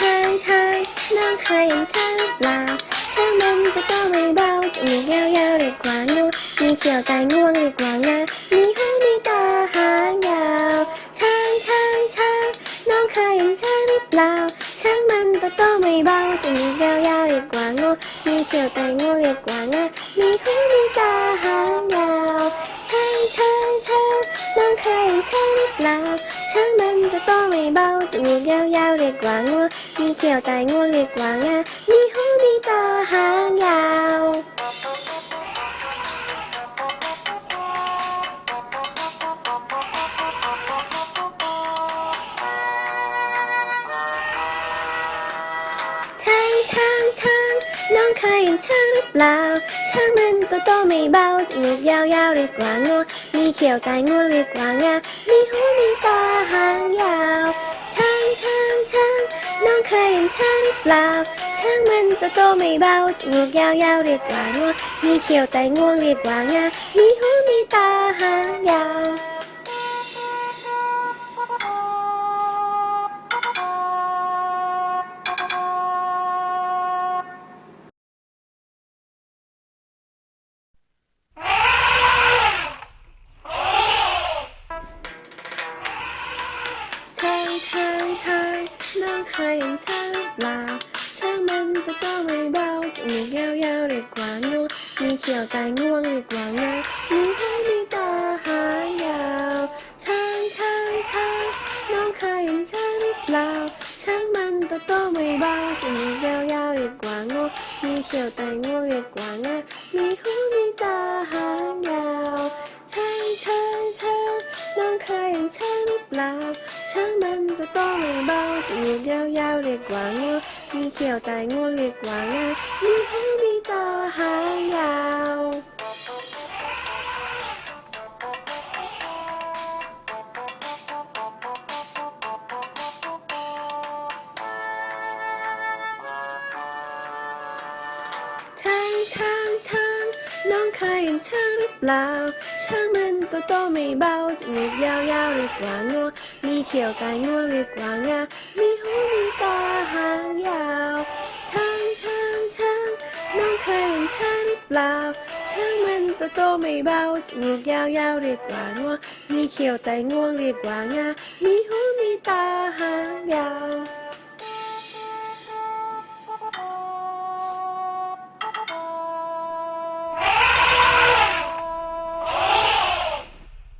น้องเคยเห็นช้างหรือเปล่าช้างมันจะโตไม่เบาจมูกยาวๆเรียกว่างูมีเขียวแต่งวงเรียกว่างามีหูมีตาหางยาวช้างช้างช้างน้องเคยเห็นช้างหรือเปล่าช้างมันจะโตไม่เบาจมูกยาวๆเรียกว่างูมีเขียวแต่งวงเรียกว่างามีหูมีตาหาง จะโตไม่เบาจมูกยาวๆเรียกว่างัวมีเขียวแต่งัวเรียกว่างามีหูมีตาหางยา คยเห็นฉันเปล่า ช่างมันตัวโตไม่เบาจมูกยาวๆเรียกว่างัวมีเขียวแต่งวงเรียกว่างามีหูมีตาหางยาว เคยเห็นช้างเปล่าช้างมันตัวโตไม่เบาจมูกยาวๆเรียกว่างูมีเขียวแต่งวงเรียกว่างามีหูมีตาหางยาวช้างช้างช้างน้องเคยเห็นช้างเปล่าช้างมันตัวโตไม่เบาจมูกยาวๆเรียกว่างูมีเขียวแต่งวงเรียกว่างามีหูาจมูกยาวๆเรียกว่างัวมีเขียวแต่งัวเรียกว่างามีหูมีตาหางยาวช้างช้างช้างน้องเคยเห็นช้างหรือเปล่า ช้างมันตัวโตไม่เบาจมูกยาวๆเรียกว่างัวมีเขียวแต่งัวเรียกว่างามี เปล่าช้างมันตัวโตไม่เบาจมูกยาวๆเรียกว่างัวมีเขียวแต่งวงเรียกว่างามีหูมีตาหางย